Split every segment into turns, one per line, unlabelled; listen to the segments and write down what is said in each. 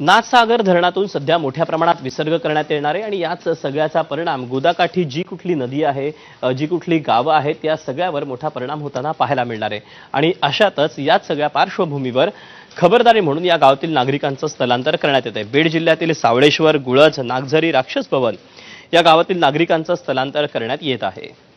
नाथसागर धरणातून सध्या मोठ्या प्रमाणात विसर्ग करण्यात येणार आहे आणि याच सगळ्याचा परिणाम गोदाकाठी जी कुठली नदी आहे जी कुठली गावं आहेत त्या सगळ्यावर मोठा परिणाम होताना पाहायला मिळणार आहे. आणि अशातच याच सगळ्या पार्श्वभूमीवर खबरदारी म्हणून या गावातील नागरिकांचं स्थलांतर करण्यात येत आहे बीड जिल्ह्यातील सावळेश्वर गुळज नागझरी राक्षस भवन या गावातील नागरिकांचं स्थलांतर करण्यात येत आहे.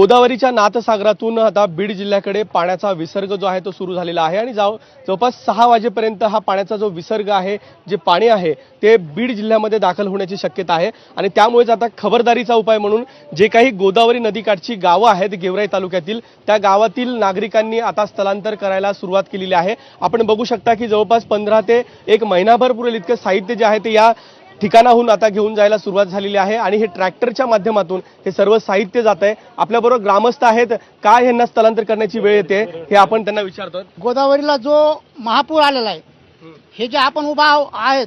गोदावरीच्या नाथसागरातून आता बीड जिल्ह्याकडे पाण्याचा विसर्ग जो आहे तो सुरू झालेला आहे आणि जाव जवळपास सहा वाजेपर्यंत हा पाण्याचा जो विसर्ग आहे जे पाणी आहे ते बीड जिल्ह्यामध्ये दाखल होण्याची शक्यता आहे. आणि त्यामुळेच आता खबरदारीचा उपाय म्हणून जे काही गोदावरी नदीकाठची गावं आहेत गेवराई तालुक्यातील त्या गावातील नागरिकांनी आता स्थलांतर करायला सुरुवात केलेली आहे. आपण बघू शकता की जवळपास पंधरा ते एक महिनाभर पुरेल इतकं साहित्य जे आहे ते या ठिकाणाहून आता घेऊन जायला सुरुवात झालेली आहे आणि हे ट्रॅक्टरच्या माध्यमातून हे सर्व साहित्य जात आहे. आपल्याबरोबर ग्रामस्थ आहेत. काय यांना स्थलांतर करण्याची वेळ येते हे आपण त्यांना विचारतो
गोदावरीला जो महापूर आलेला आहे हे जे आपण उभा आहेत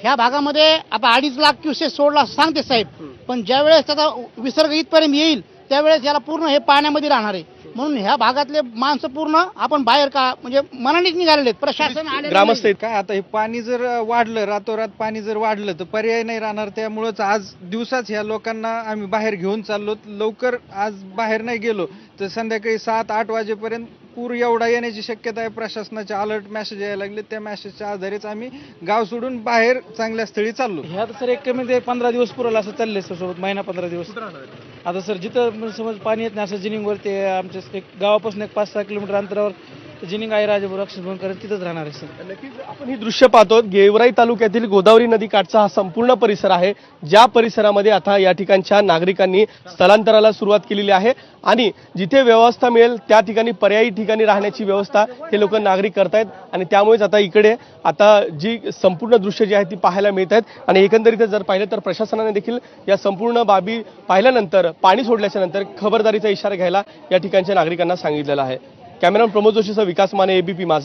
ह्या भागामध्ये आपण अडीच लाख क्युसेस सोडला सांगते साहेब. पण ज्यावेळेस त्याचा विसर्ग इथपर्यंत येईल त्यावेळेस याला पूर्ण हे पाण्यामध्ये राहणार आहे. म्हणून ह्या भागातले माणसं पूर्ण आपण बाहेर का म्हणजे मनानेच निघालेले आहेत. प्रशासन आलेलं
ग्रामस्थ आहेत
काय? आता हे पाणी जर वाढलं रातोरात पाणी जर वाढलं तर पर्याय नाही राहणार. त्यामुळंच आज दिवसाच ह्या लोकांना आम्ही बाहेर घेऊन चाललो लवकर आज बाहेर नाही गेलो तर संध्याकाळी सात आठ वाजेपर्यंत पूर एवढा येण्याची शक्यता आहे. प्रशासनाचे अलर्ट मेसेज यायला लागले. त्या मेसेजच्या आधारेच आम्ही गाव सोडून बाहेर चांगल्या स्थळी चाललो.
ह्या तर सर एक कमी ते पंधरा दिवस पुरेल असं चाललंय सर सोबत महिना पंधरा दिवस. आता सर जिथं समज पाणी येत नाही असं जिनिंगवर ते आमच्या एक गावापासून एक पाच सहा किलोमीटर अंतरावर ते जिनिंग आहे राजापूर करत तिथंच राहणार आहे सर.
नक्कीच. आपण ही दृश्य पाहतो गेवराई तालुक्यातील गोदावरी नदी काठचा हा संपूर्ण परिसर आहे. ज्या परिसरामध्ये आता या ठिकाणच्या नागरिकांनी स्थलांतराला सुरुवात केलेली आहे आणि जिथे व्यवस्था मिळेल त्या ठिकाणी पर्यायी ठिकाणी राहण्याची व्यवस्था हे लोक नागरिक करतायत आणि त्यामुळेच आता इकडे आता जी संपूर्ण दृश्य जी आहेत ती पाहायला मिळत आहेत आणि एकंदरीत जर पाहिलं तर प्रशासनाने देखील या संपूर्ण बाबी पाहिल्यानंतर पाणी सोडल्याच्या नंतर खबरदारीचा इशारा घ्यायला या ठिकाणच्या नागरिकांना सांगितलेला आहे. कॅमेरामन प्रमोद जोशीसह विकास माने एबीपी माझा.